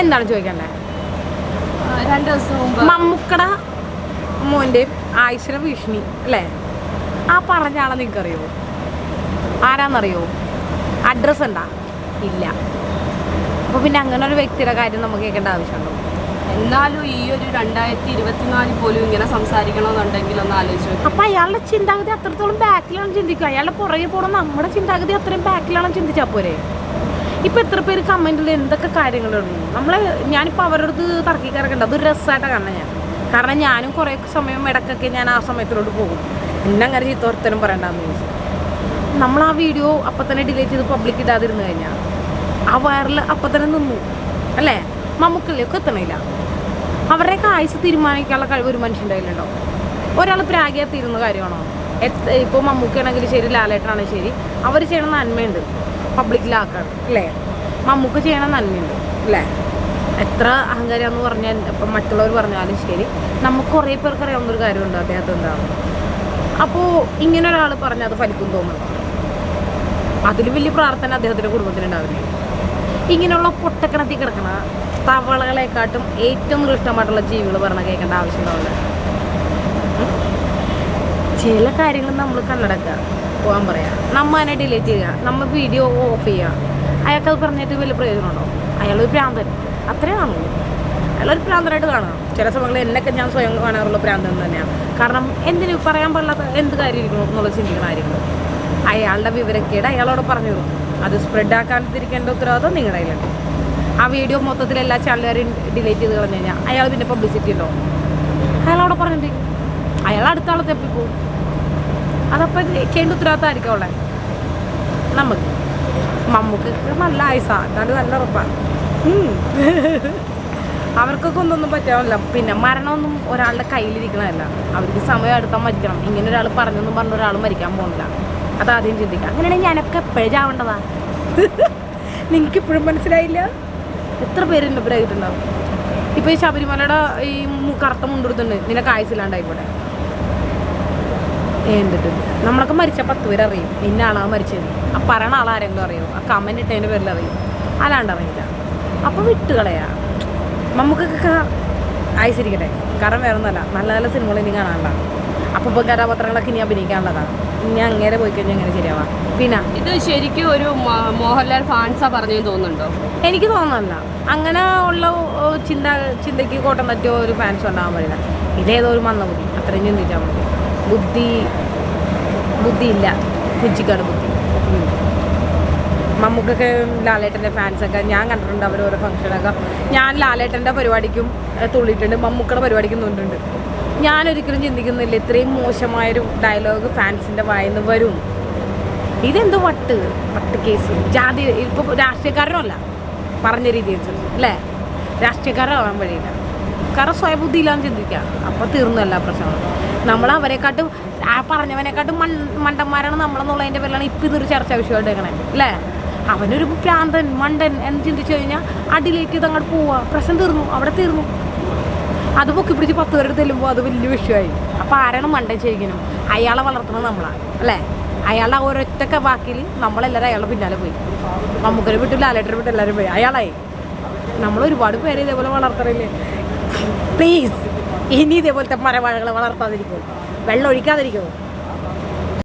എന്താണ് ചോദിക്കണ്ടേ? രണ്ട് ദിവസം മുമ്പ്. മമ്മൂക്കട മോന്റെയും ആയുഷിന ഭീഷണി അല്ലേ? ആ പറഞ്ഞ ആളെ നിങ്ങൾക്ക് അറിയോ ആരാന്നറിയോ? അഡ്രസ്സ് ഉണ്ടാ? ഇല്ല. അപ്പോൾ പിന്നെ അങ്ങനെ ഒരു വ്യക്തിയുടെ കാര്യം നമുക്ക് കേൾക്കേണ്ട ആവശ്യമുണ്ടോ? എന്നാലും ഈ ഒരു രണ്ടായിരത്തി ഇരുപത്തിനാലിൽ പോലും ഇങ്ങനെ സംസാരിക്കണമെന്നുണ്ടെങ്കിൽ ഒന്ന് ആലോചിച്ചു. അപ്പൊ അയാളുടെ ചിന്താഗതി അത്രത്തോളം ബാക്കിലാണ് ചിന്തിക്കുക. അയാളുടെ പുറകെ പോകണം നമ്മുടെ ചിന്താഗതി അത്രയും ബാക്കിലാണ് ചിന്തിച്ചാൽ പോരെ? ഇപ്പൊ എത്ര പേര് കമന്റിൽ എന്തൊക്കെ കാര്യങ്ങളുണ്ട് നമ്മളെ ഞാനിപ്പോൾ അവരോട് തർക്കിക്കാറൊക്കെ അതൊരു രസമായിട്ടാണ് കാണാൻ ഞാൻ. കാരണം ഞാനും കുറേ സമയം ഇടയ്ക്കൊക്കെ ഞാൻ ആ സമയത്തിലോട്ട് പോകും. എന്നെ അങ്ങനെ ചീത്തോർത്തനും പറയണ്ടെന്ന് ചോദിച്ചു നമ്മൾ ആ വീഡിയോ അപ്പം തന്നെ ഡിലീറ്റ് ചെയ്ത് പബ്ലിക് ഇടാതിരുന്നു കഴിഞ്ഞാൽ ആ വയറിൽ അപ്പം തന്നെ നിന്നു. അല്ലേ? മമ്മൂക്കളിലേക്ക് എത്തണില്ല. അവരുടെയൊക്കെ ആയുസ് തീരുമാനിക്കാനുള്ള കഴിവ് ഒരു മനുഷ്യന്റെ കയ്യിലുണ്ടോ? ഒരാൾ പ്രാഗിയാ തീരുന്ന കാര്യമാണോ? ഇപ്പോൾ മമ്മൂക്കാണെങ്കിലും ശരി ലാലേട്ടനാണെങ്കിലും ശരി അവർ ചെയ്യണ നന്മയുണ്ട്. പബ്ലിക്കിലാക്കാണ് അല്ലേ? മമ്മൂക്ക് ചെയ്യണ നന്മയുണ്ട് അല്ലേ? എത്ര അഹങ്കാരമെന്ന് പറഞ്ഞാൽ ഇപ്പം മറ്റുള്ളവർ പറഞ്ഞാലും ശരി. നമുക്ക് കുറേ പേർക്ക് അറിയാവുന്ന ഒരു കാര്യമുണ്ട് അദ്ദേഹത്തെ എന്താണ്. അപ്പോൾ ഇങ്ങനെ ഒരാൾ പറഞ്ഞാൽ അത് ഫലിക്കും തോന്നുന്നു. അതിൽ വലിയ പ്രാർത്ഥന അദ്ദേഹത്തിന്റെ കുടുംബത്തിനുണ്ടാവില്ലേ ഇങ്ങനെയുള്ള പൊട്ടക്കിണത്തി കിടക്കണ തവളകളെക്കാട്ടും ഏറ്റവും ഇഷ്ടമായിട്ടുള്ള ജീവികൾ പറഞ്ഞ കേൾക്കേണ്ട ആവശ്യമുണ്ടാവില്ല? ചില കാര്യങ്ങൾ നമ്മൾ കണ്ണടക്കുക. പോകാൻ പറയാം. നമ്മ അതിനെ ഡിലീറ്റ് ചെയ്യുക നമ്മൾ വീഡിയോ ഓഫ് ചെയ്യുക അയാൾക്ക് അത് പറഞ്ഞിട്ട് വലിയ പ്രയോജനമുണ്ടോ? അയാളൊരു പ്രാന്തൻ അത്രേ കാണുള്ളൂ. അയാളൊരു പ്രാന്തനായിട്ട് കാണാം ചില സമയങ്ങളിൽ എന്നൊക്കെ ഞാൻ സ്വയം കാണാറുള്ള പ്രാന്തൻ തന്നെയാണ് കാരണം എന്തിനു പറയാൻ പാടില്ലാത്ത എന്ത് കാര്യം എന്നുള്ള ചിന്തിക്കുന്ന കാര്യങ്ങൾ അയാളുടെ വിവരക്കേട് അയാളോട് പറഞ്ഞു കൊടുക്കും അത് സ്പ്രെഡ് ആക്കാതിരിക്കേണ്ട ഉത്തരവാദിത്വം നിങ്ങളുടെ കയ്യിലുണ്ട്. ആ വീഡിയോ മൊത്തത്തിൽ എല്ലാ ചാനലുകാരും ഡിലീറ്റ് ചെയ്ത് കളഞ്ഞു കഴിഞ്ഞാൽ അയാൾ പിന്നെ പബ്ലിസിറ്റി ഉണ്ടോ? അയാളോട് പറഞ്ഞിട്ട് അയാൾ അടുത്ത ആളെ തെപ്പിപ്പോവും അതപ്പോൾ ചെയ്യേണ്ട ഉത്തരവാദിത്തമായിരിക്കും അവളെ? നമുക്ക് മമ്മൂക്ക് നല്ല ആയുസാണ് എന്നാലും നല്ല ഉറപ്പാണ്. അവർക്കൊക്കെ ഒന്നൊന്നും പറ്റാവില്ല പിന്നെ മരണമൊന്നും ഒരാളുടെ കയ്യിലിരിക്കണമല്ല അവർക്ക് സമയം എടുത്താൽ മരിക്കണം. ഇങ്ങനെ ഒരാൾ പറഞ്ഞൊന്നും പറഞ്ഞ ഒരാൾ മരിക്കാൻ പോകുന്നില്ല അതാദ്യം ചിന്തിക്കാം. അങ്ങനെയാണെങ്കിൽ ഞാനൊക്കെ എപ്പോഴും ചാവേണ്ടതാ? നിങ്ങൾക്ക് ഇപ്പോഴും മനസ്സിലായില്ല? എത്ര പേര് എന്നെ ഇവരായിട്ടുണ്ടാവും ഇപ്പോൾ ഈ ശബരിമലയുടെ ഈ കറുത്ത മുണ്ടെടുത്തുണ്ട് നിനക്ക് ആയുസില്ലാണ്ടായിക്കോട്ടെ എന്തിട്ട് നമ്മളൊക്കെ മരിച്ച പത്ത് പേര് അറിയും. ഇന്ന ആളാ മരിച്ചത്. ആ പറയണ ആളാരെങ്കിലും അറിയും? ആ കമന്റ് ഇട്ടതിന്റെ പേരിൽ അറിയും. അല്ലാണ്ട് അറിയില്ല. അപ്പോൾ വിട്ടുകളയാ നമുക്കൊക്കെ അയച്ചിരിക്കട്ടെ കാരണം വേറെ ഒന്നല്ല നല്ല നല്ല സിനിമകൾ ഇനി കാണാനുള്ള അപ്പോൾ ഇപ്പോൾ കഥാപാത്രങ്ങളൊക്കെ ഇനി അഭിനയിക്കാനുള്ളതാണ് ഇനി അങ്ങനെ പോയി കഴിഞ്ഞാൽ അങ്ങനെ ശരിയാവാം. പിന്നെ ഇത് ശരിക്കും ഒരു മോഹൻലാൽ ഫാൻസാ പറഞ്ഞു തോന്നുന്നുണ്ടോ? എനിക്ക് തോന്നുന്നില്ല. അങ്ങനെ ഉള്ള ചിന്ത ചിന്തയ്ക്ക് കോട്ടം തറ്റിയോ ഒരു ഫാൻസ് ഉണ്ടാകാൻ പറ്റില്ല ഇതേതോ ഒരു മന്ദബുദ്ധി. അത്രയും ചിന്തിച്ചാൽ മതി. ബുദ്ധി ബുദ്ധിയില്ല. ഫുജിക്കാണ് ബുദ്ധി. മമ്മൂക്കൊക്കെ ലാലേട്ടന്റെ ഫാൻസൊക്കെ ഞാൻ കണ്ടിട്ടുണ്ട് അവർ ഓരോ ഫംഗ്ഷനൊക്കെ. ഞാൻ ലാലേട്ടന്റെ പരിപാടിക്കും തുള്ളിയിട്ടുണ്ട്. മമ്മൂക്കയുടെ പരിപാടിക്കും തോന്നിട്ടുണ്ട് ഞാനൊരിക്കലും ചിന്തിക്കുന്നില്ല ഇത്രയും മോശമായൊരു ഡയലോഗ് ഫാൻസിന്റെ വായന്ന് വരും. ഇതെന്തോ വട്ട് വട്ട് കേസ്. ജാതി ഇപ്പോൾ രാഷ്ട്രീയക്കാരനല്ല പറഞ്ഞ രീതി അല്ലേ അല്ലേ? രാഷ്ട്രീയക്കാരാവാൻ വഴിയില്ല. കാരണം സ്വയബുദ്ധിയില്ലാന്ന് ചിന്തിക്കാം. അപ്പോൾ തീർന്നല്ല പ്രശ്നം നമ്മൾ അവരെക്കാട്ടും ആ പറഞ്ഞവനെക്കാട്ടും മൺ മണ്ടന്മാരാണ് നമ്മളെന്നുള്ളതിന്റെ പേരിലാണ് ഇപ്പം ഇതൊരു ചർച്ച വിഷയമായിട്ട് എടുക്കണേ. അല്ലേ അവനൊരു ഭ്രാന്തൻ മണ്ടൻ എന്ന് ചിന്തിച്ചു കഴിഞ്ഞാൽ അടിയിലേക്ക് ഇത് അങ്ങോട്ട് പോവാ. പ്രശ്നം തീർന്നു അവിടെ തീർന്നു. അത് പൊക്കി പിടിച്ച് പത്ത് പേരുടെ തെല്ലുമ്പോൾ അത് വലിയ വിഷയമായി. അപ്പോൾ ആരാണ് മണ്ടൻ ചെയ്യിക്കണം അയാളെ വളർത്തുന്നത് നമ്മളാണ് അല്ലേ അയാളുടെ ഒരൊറ്റ വാക്കിൽ നമ്മളെല്ലാവരും അയാളുടെ പിന്നാലെ പോയി. മമ്മൂക്കരെ വിട്ടു ലാലേട്ടരെ വിട്ടു എല്ലാവരും പോയി. അയാളായി. നമ്മൾ ഒരുപാട് പേര് ഇതേപോലെ വളർത്തറില്ലേ പ്ലീസ് ഇനി ഇതേപോലത്തെ മരവാഴകളെ വളർത്താതിരിക്കും. വെള്ളം ഒഴിക്കാതിരിക്കുമോ